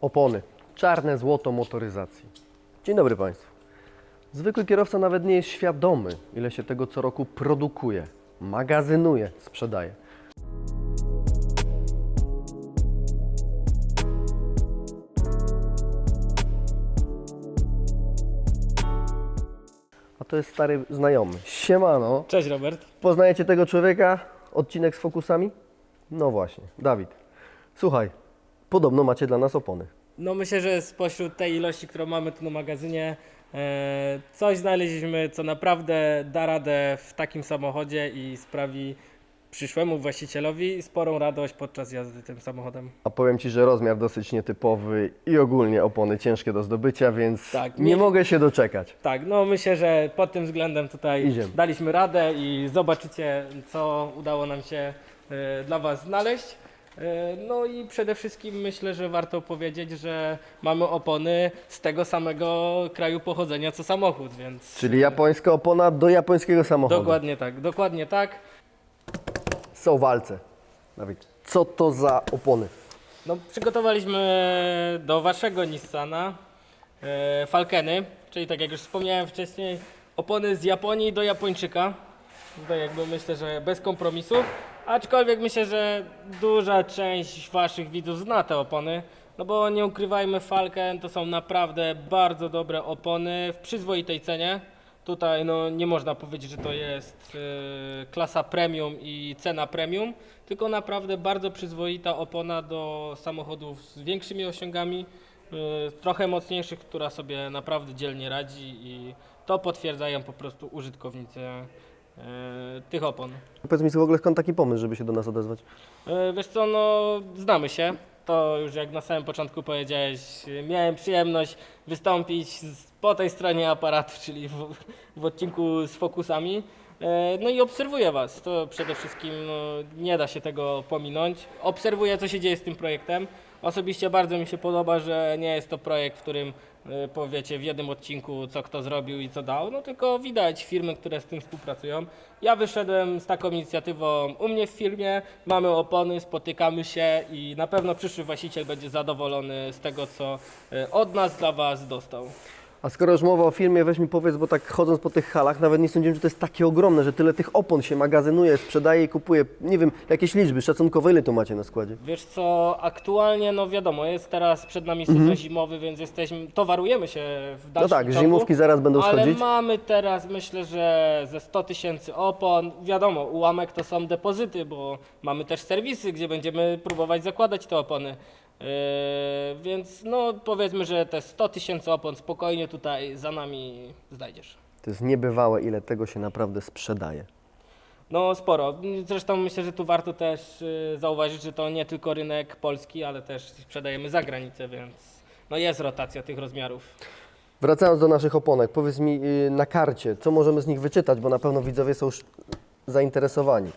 Opony. Czarne złoto motoryzacji. Dzień dobry Państwu. Zwykły kierowca nawet nie jest świadomy, ile się tego co roku produkuje, magazynuje, sprzedaje. A to jest stary znajomy. Siemano. Cześć Robert. Poznajecie tego człowieka? Odcinek z fokusami? No właśnie, Dawid. Słuchaj, podobno macie dla nas opony. No myślę, że spośród tej ilości, którą mamy tu na magazynie, e, coś znaleźliśmy, co naprawdę da radę w takim samochodzie i sprawi przyszłemu właścicielowi sporą radość podczas jazdy tym samochodem. A powiem Ci, że rozmiar dosyć nietypowy i ogólnie opony ciężkie do zdobycia, więc Tak, nie, mogę się doczekać. Tak, no myślę, że pod tym względem tutaj Idziemy. daliśmy radę i zobaczycie, co udało nam się e, dla Was znaleźć. E, No i przede wszystkim myślę, że warto powiedzieć, że mamy opony z tego samego kraju pochodzenia co samochód, więc Czyli japońska opona do japońskiego samochodu. dokładnie tak, dokładnie tak. Są walce. Dawid, co to za opony? No, przygotowaliśmy do waszego Nissana e, Falkeny, czyli tak jak już wspomniałem wcześniej, opony z Japonii do Japończyka. Tutaj jakby myślę, że bez kompromisów. Aczkolwiek myślę, że duża część waszych widzów zna te opony. No bo nie ukrywajmy, Falken to są naprawdę bardzo dobre opony w przyzwoitej cenie. Tutaj no, nie można powiedzieć, że to jest e, klasa premium i cena premium, tylko naprawdę bardzo przyzwoita opona do samochodów z większymi osiągami, e, trochę mocniejszych, która sobie naprawdę dzielnie radzi i to potwierdzają po prostu użytkownicy tych opon. Powiedz mi w ogóle skąd taki pomysł, żeby się do nas odezwać? E, Wiesz co, no znamy się. To już jak na samym początku powiedziałeś, e, miałem przyjemność wystąpić z, po tej stronie aparatu, czyli w, w odcinku z fokusami. E, No i obserwuję Was. To przede wszystkim no, nie da się tego pominąć. Obserwuję, co się dzieje z tym projektem. Osobiście bardzo mi się podoba, że nie jest to projekt, w którym e, powiecie w jednym odcinku, co kto zrobił i co dał, no tylko widać firmy, które z tym współpracują. Ja wyszedłem z taką inicjatywą u mnie w firmie, mamy opony, spotykamy się i na pewno przyszły właściciel będzie zadowolony z tego, co e, od nas dla Was dostał. A skoro już mowa o firmie, weź mi powiedz, bo tak chodząc po tych halach, nawet nie sądziłem, że to jest takie ogromne, że tyle tych opon się magazynuje, sprzedaje i kupuje. Nie wiem, jakieś liczby szacunkowe, ile to macie na składzie? Wiesz co, aktualnie, no wiadomo, jest teraz przed nami sezon zimowy, więc jesteśmy, towarujemy się w No dalszym tak, ciągu. zimówki zaraz będą Ale schodzić. mamy teraz, myślę, że ze 100 tysięcy opon. Wiadomo, ułamek to są depozyty, bo mamy też serwisy, gdzie będziemy próbować zakładać te opony. Yy, więc no powiedzmy, że te 100 tysięcy opon spokojnie tutaj za nami znajdziesz. To jest niebywałe, ile tego się naprawdę sprzedaje. No sporo. Zresztą myślę, że tu warto też yy, zauważyć, że to nie tylko rynek polski, ale też sprzedajemy za granicę, więc no jest rotacja tych rozmiarów. Wracając do naszych oponek, powiedz mi yy, na karcie, co możemy z nich wyczytać, bo na pewno widzowie są już zainteresowani.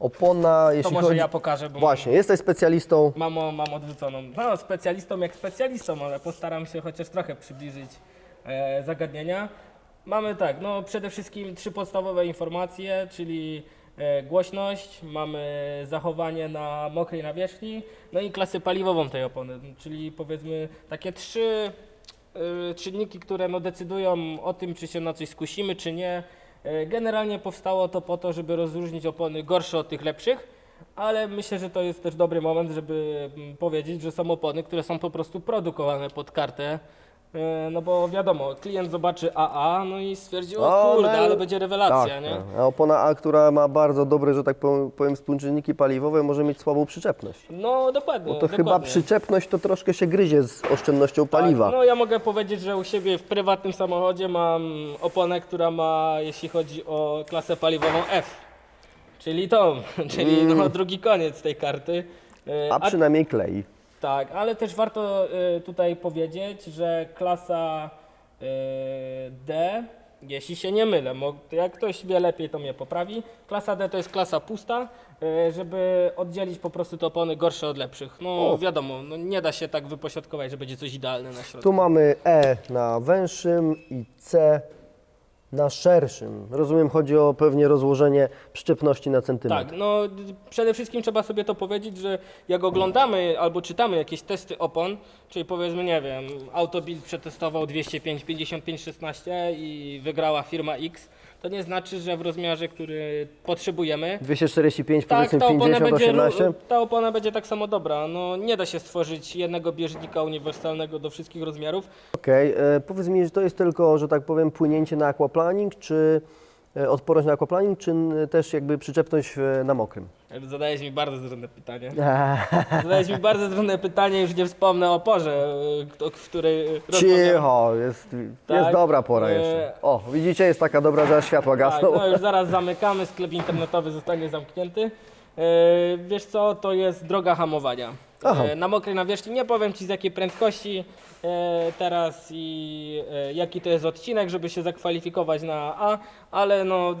Opona, To jeśli może chodzi... ja pokażę, bo Właśnie, jesteś specjalistą. Mam, mam odwróconą. No, specjalistą jak specjalistą, ale postaram się chociaż trochę przybliżyć e, zagadnienia. Mamy tak, no przede wszystkim trzy podstawowe informacje, czyli e, głośność, mamy zachowanie na mokrej nawierzchni, no i klasę paliwową tej opony, czyli powiedzmy takie trzy e, czynniki, które no, decydują o tym, czy się na coś skusimy, czy nie. E, Generalnie powstało to po to, żeby rozróżnić opony gorsze od tych lepszych, ale myślę, że to jest też dobry moment, żeby mm, powiedzieć, że są opony, które są po prostu produkowane pod kartę. E, No bo wiadomo, klient zobaczy AA, no i stwierdzi, o O, kurde, no, ale będzie rewelacja, tak, nie? tak. A opona A, która ma bardzo dobre, że tak powiem, powiem współczynniki paliwowe, może mieć słabą przyczepność. No dokładnie. Bo to chyba dokładnie. przyczepność to troszkę się gryzie z oszczędnością paliwa. Tak, no ja mogę powiedzieć, że u siebie w prywatnym samochodzie mam oponę, która ma, jeśli chodzi o klasę paliwową F. Czyli tą, czyli no, drugi koniec tej karty. E, Mm. A przynajmniej klei. Tak, ale też warto y, tutaj powiedzieć, że klasa y, D, jeśli się nie mylę, jak ktoś wie lepiej, to mnie poprawi. Klasa D to jest klasa pusta, y, żeby oddzielić po prostu te opony gorsze od lepszych. No O. wiadomo, no, nie da się tak wypośrodkować, że będzie coś idealne na środku. Tu mamy E na węższym i C Na szerszym. Rozumiem, chodzi o pewnie rozłożenie przyczepności na centymetr. Tak, no przede wszystkim trzeba sobie to powiedzieć, że jak oglądamy albo czytamy jakieś testy opon, czyli powiedzmy, nie wiem, Autobild przetestował 205 55 16 i wygrała firma X, to nie znaczy, że w rozmiarze, który potrzebujemy, 245, tak, powiedzmy ta opona, 50, będzie, 18. ró- ta opona będzie tak samo dobra. No, nie da się stworzyć jednego bieżnika uniwersalnego do wszystkich rozmiarów. Okej, e, powiedz mi, że to jest tylko, że tak powiem, płynięcie na aquaplaning, czy odporność na aquaplaning, czy też jakby przyczepność e, na mokrym? Zadajesz mi bardzo trudne pytanie. Zadajesz mi bardzo trudne pytanie, już nie wspomnę o porze, k- w której. Cicho, jest, Tak, jest dobra pora e, jeszcze. O, widzicie, jest taka dobra, że światła Tak, gasną. no już zaraz zamykamy, sklep internetowy zostanie zamknięty. E, wiesz co, to jest droga hamowania. Aha. E, na mokrej nawierzchni nie powiem Ci z jakiej prędkości e, teraz i e, jaki to jest odcinek, żeby się zakwalifikować na A, ale no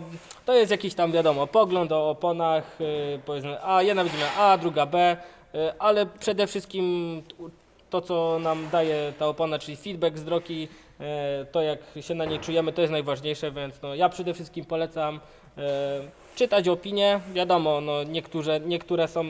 to jest jakiś tam wiadomo pogląd o oponach, e, powiedzmy A, jedna miała A, druga B, e, ale przede wszystkim to, co nam daje ta opona, czyli feedback z drogi, e, to jak się na niej czujemy, to jest najważniejsze, więc no, ja przede wszystkim polecam e, czytać opinie. Wiadomo, no, niektóre, niektóre są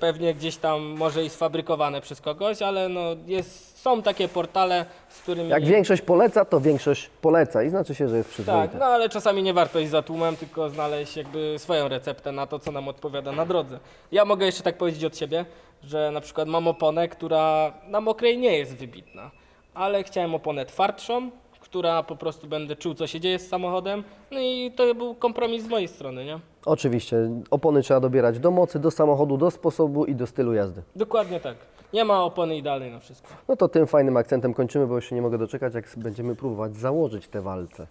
pewnie gdzieś tam może i sfabrykowane przez kogoś, ale no, jest, są takie portale, z którymi... Jak większość poleca, to większość poleca i znaczy się, że jest Tak, przyzwoite. no ale czasami nie warto iść za tłumem, tylko znaleźć jakby swoją receptę na to, co nam odpowiada na drodze. Ja mogę jeszcze tak powiedzieć od siebie, że na przykład mam oponę, która na mokrej nie jest wybitna, ale chciałem oponę twardszą, która po prostu będę czuł, co się dzieje z samochodem, no i to był kompromis z mojej strony, nie? Oczywiście, opony trzeba dobierać do mocy, do samochodu, do sposobu i do stylu jazdy. Dokładnie tak. Nie ma opony idealnej na wszystko. No to tym fajnym akcentem kończymy, bo już się nie mogę doczekać, jak będziemy próbować założyć te walce.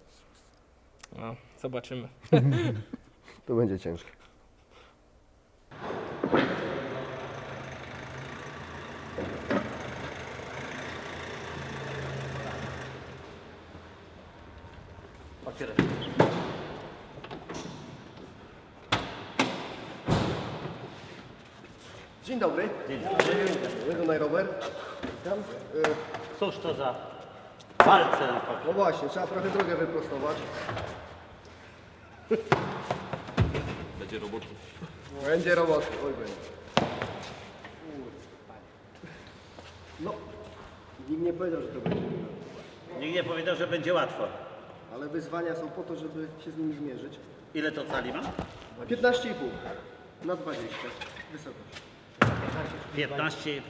No, zobaczymy. To będzie ciężkie. Dzień dobry. Dzień dobry. Miłego Robert. Tam, e, Cóż to za walce na. No właśnie, trzeba trochę drogę wyprostować. Będzie roboty. Będzie roboty, oj będzie. No, nikt nie powiedział, że to będzie. Nikt nie powiedział, że będzie łatwo. Ale wyzwania są po to, żeby się z nimi zmierzyć. Ile to cali ma? 15,5 na 20 wysokość. 15,5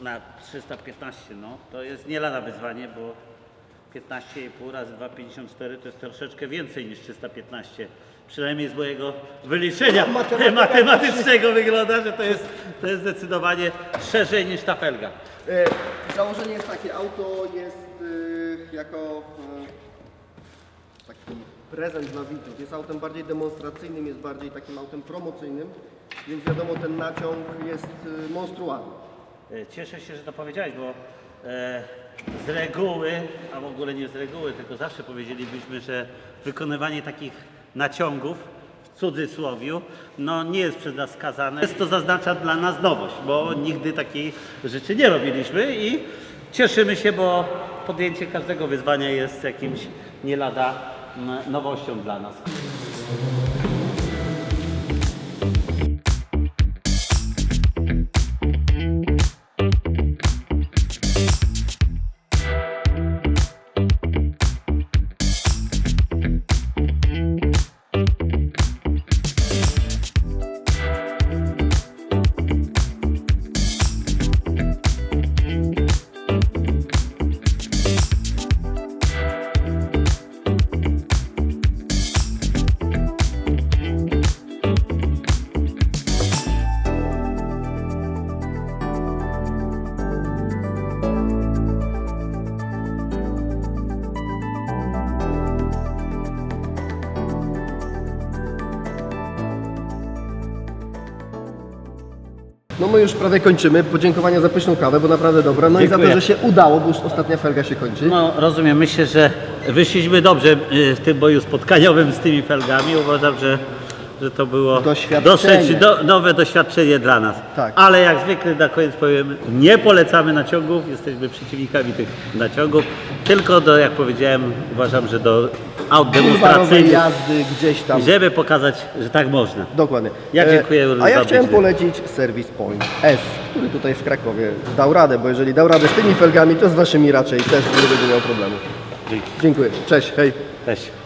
na 315, no. To jest nie lada wyzwanie, bo 15,5 razy 2,54 to jest troszeczkę więcej niż 315. Przynajmniej z mojego wyliczenia matematycznego wygląda, że to jest, to jest zdecydowanie szerzej niż ta felga. E, założenie jest takie, auto jest e, jako e, taki prezent dla widzów. Jest autem bardziej demonstracyjnym, jest bardziej takim autem promocyjnym, więc wiadomo ten naciąg jest e, monstrualny. E, Cieszę się, że to powiedziałeś, bo e, z reguły, a w ogóle nie z reguły, tylko zawsze powiedzielibyśmy, że wykonywanie takich naciągów, w cudzysłowiu, no nie jest przez nas skazane. Jest to zaznacza dla nas nowość, bo nigdy takiej rzeczy nie robiliśmy i cieszymy się, bo podjęcie każdego wyzwania jest jakimś nie lada nowością dla nas. No my już prawie kończymy. Podziękowania za pyszną kawę, bo naprawdę dobra. No i za to, że się udało, bo już ostatnia felga się kończy. No rozumiem, myślę, że wyszliśmy dobrze y, w tym boju spotkaniowym z tymi felgami. Uważam, że że to było Doświadczenie. dosyć do, nowe doświadczenie dla nas. Tak. Ale jak zwykle na koniec powiem, nie polecamy naciągów, jesteśmy przeciwnikami tych naciągów, tylko do, jak powiedziałem, uważam, że do aut demonstracyjnych, jazdy gdzieś tam. żeby pokazać, że tak można. Dokładnie. Ja E, dziękuję A ja chciałem polecić Service Point S, który tutaj w Krakowie dał radę, bo jeżeli dał radę z tymi felgami, to z waszymi raczej też nie będzie miał problemu. Dzięki. Dziękuję. Cześć, hej. Cześć.